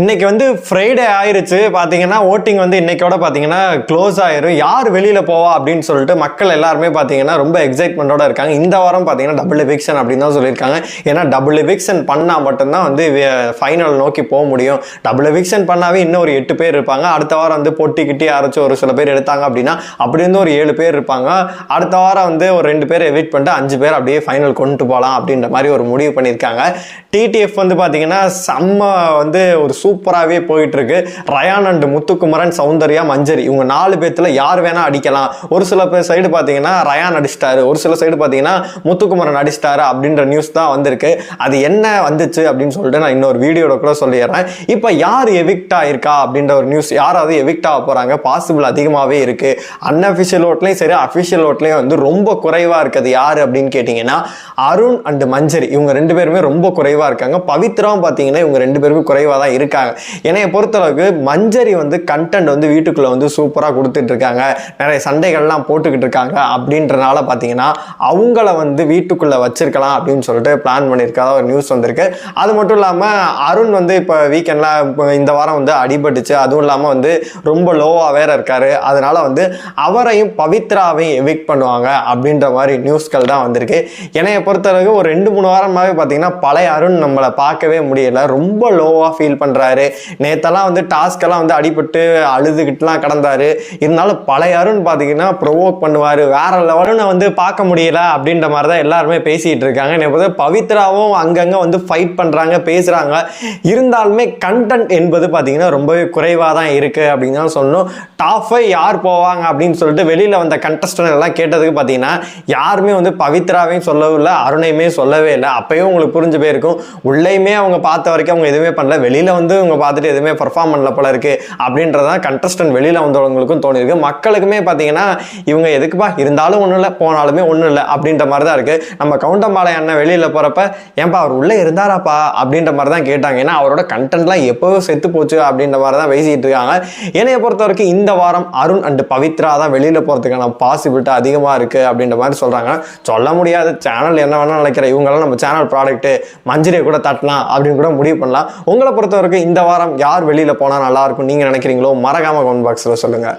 இன்னைக்கு வந்து ஃப்ரைடே ஆயிருச்சு. பார்த்தீங்கன்னா ஓட்டிங் வந்து இன்னைக்கோட பார்த்தீங்கன்னா க்ளோஸ் ஆயிரும். யார் வெளியில் போவா அப்படின்னு சொல்லிட்டு மக்கள் எல்லாருமே பார்த்தீங்கன்னா ரொம்ப எக்ஸைட்மெண்ட்டோட இருக்காங்க. இந்த வாரம் பார்த்தீங்கன்னா டபுள் எவிக்ஷன் அப்படின்னு தான் சொல்லியிருக்காங்க. ஏன்னா டபுள் எவிக்ஷன் பண்ணால் மட்டும்தான் வந்து ஃபைனல் நோக்கி போக முடியும். டபுள் எவிக்ஷன் பண்ணாவே இன்னும் ஒரு எட்டு பேர் இருப்பாங்க. அடுத்த வாரம் வந்து பொட்டி கிட்டி யாராச்சும் ஒரு சில பேர் எடுத்தாங்க அப்படின்னா அப்படி இருந்து ஒரு ஏழு பேர் இருப்பாங்க. அடுத்த வாரம் வந்து ஒரு ரெண்டு பேர் எவிட் பண்ணிட்டு அஞ்சு பேர் அப்படியே ஃபைனல் கொண்டு போகலாம் அப்படின்ற மாதிரி ஒரு முடிவு பண்ணியிருக்காங்க. டிடிஎஃப் வந்து பார்த்தீங்கன்னா செம்ம வந்து ஒரு சூப்பராகவே போயிட்டுருக்கு. ரயான் அண்ட் முத்துக்குமரன் சௌந்தர்யா மஞ்சரி. இவங்க நாலு பேர்த்தில் யார் வேணால் அடிக்கலாம். ஒரு சில பேர் சைடு பார்த்தீங்கன்னா ரயான் அடிச்சிட்டாரு. ஒரு சில சைடு பார்த்தீங்கன்னா முத்துக்குமரன் அடிச்சிட்டாரு அப்படின்ற நியூஸ் தான் வந்திருக்கு. அது என்ன வந்துச்சு அப்படின்னு சொல்லிட்டு நான் இன்னொரு வீடியோட கூட சொல்லிடுறேன். இப்போ யார் எவிக்ட் ஆயிருக்கா அப்படின்ற ஒரு நியூஸ் யாராவது எவிக்ட் ஆக போகிறாங்க பாசிபிள் அதிகமாகவே இருக்குது அன்அஃபிஷியல் ஓட்லையும் சரி அஃபிஷியல் ஓட்லையும் வந்து ரொம்ப குறைவாக இருக்குது. யார் அப்படின்னு கேட்டிங்கன்னா அருண் அண்ட் மஞ்சரி. இவங்க ரெண்டு பேருமே ரொம்ப குறைவாக இருக்காங்க. பவித்ராவும் பார்த்தீங்கன்னா இவங்க ரெண்டு பேருமே குறைவாக தான் இருக்காங்க இருக்காங்க என்னைய பொறுத்தளவுக்கு மஞ்சரி வந்து கண்டென்ட் வந்து வீட்டுக்குள்ள வந்து சூப்பராக கொடுத்துட்டு இருக்காங்க நிறைய சண்டைகள்லாம் போட்டுக்கிட்டு இருக்காங்க அப்படின்றனால பார்த்தீங்கன்னா அவங்கள வந்து வீட்டுக்குள்ளே வச்சிருக்கலாம் அப்படின்னு சொல்லிட்டு பிளான் பண்ணியிருக்காத ஒரு நியூஸ் வந்திருக்கு. அது மட்டும் இல்லாமல் அருண் வந்து இப்போ வீக்கெண்டில் இந்த வாரம் வந்து அடிபட்டுச்சு. அதுவும் இல்லாமல் வந்து ரொம்ப லோவாக வேற இருக்காரு. அதனால வந்து அவரையும் பவித்ராவையும் எவிக் பண்ணுவாங்க அப்படின்ற மாதிரி நியூஸ்கள் தான் வந்திருக்கு. என்னைய பொறுத்தளவுக்கு ஒரு ரெண்டு மூணு வாரமாகவே பார்த்தீங்கன்னா பழைய அருண் நம்மளை பார்க்கவே முடியல. ரொம்ப லோவாக ஃபீல் பண்ணுறாரு நேத்தெல்லாம் வந்து டாஸ்க்கெல்லாம் வந்து அடிபட்டு அழுதுகிட்டுலாம் கடந்தாரு. இருந்தாலும் பழைய அருண் பார்த்தீங்கன்னா ப்ரொவோக் பண்ணுவார். வேற லெவலுன்னு வந்து பார்க்க முடியல அப்படின்ற மாதிரி தான் எல்லாருமே பேசிகிட்டு இருக்காங்க. என்னை பவித்ராவும் அங்கங்கே வந்து ஃபைட் பண்ணுறாங்க பேசுகிறாங்க இருந்தாலுமே கண்டென்ட் என்பது பார்த்தீங்கன்னா ரொம்பவே குறைவாக தான் இருக்குது அப்படின்னு தான் சொல்லணும். டாப் ஃபைவ் யார் போவாங்க அப்படின்னு சொல்லிட்டு வெளியில் வந்த கண்டஸ்டன்ட் எல்லாம் கேட்டதுக்கு பார்த்தீங்கன்னா யாருமே வந்து பவித்ராவையும் சொல்லவும் இல்லை அருணையுமே சொல்லவே இல்லை. அப்பயும் உங்களுக்கு புரிஞ்சு போயிருக்கும். உள்ளேயுமே அவங்க பார்த்த வரைக்கும் அவங்க எதுவுமே பண்ணல. வெளியில் வந்து இவங்க பார்த்துட்டு எதுவுமே பர்ஃபார்ம் பண்ணல போல இருக்குது அப்படின்றதான் கண்டஸ்டன்ட் வெளியில் வந்தவங்களுக்கும் தோணிருக்கு மக்களுக்குமே பார்த்தீங்கன்னா இவங்க எதுக்குப்பா இருந்தாலும் ஒன்றும் இல்லை போனாலுமே ஒன்றும் இல்லை அப்படின்ற மாதிரி தான் இருக்குது நம்ம கவுண்டம்பாளைய அண்ணன் வெளியில் போகிறப்ப ஏன்பா அவர் உள்ளே இருந்தாராப்பா அப்படின்ற மாதிரி தான் கேட்டாங்க. ஏன்னா அவரோட கண்டென்ட்லாம் எப்போவோ செத்து போச்சு அப்படின்ற மாதிரி தான் பேசிகிட்டு இருக்காங்க. என்னைய பொறுத்த வரைக்கும் இந்த வாரம் அருண் அண்டு பவித்ரா தான் வெளியில் போகிறதுக்கான பாசிபிலிட்டி அதிகமாக இருக்குது அப்படின்ற மாதிரி சொல்கிறாங்க சொல்ல முடியாது. சேனல் என்ன வேணால் நினைக்கிற இவங்களாம் நம்ம சேனல் ப்ராடக்ட்டு மஞ்சிரியை கூட தட்டலாம் அப்படின்னு கூட முடிவு பண்ணலாம். உங்களை பொறுத்த வரைக்கும் இந்த வாரம் யார் வெளியில் போனால் நல்லாயிருக்கும் நீங்கள் நினைக்கிறீங்களோ மறக்காமல் கமெண்ட் பாக்ஸில் சொல்லுங்கள்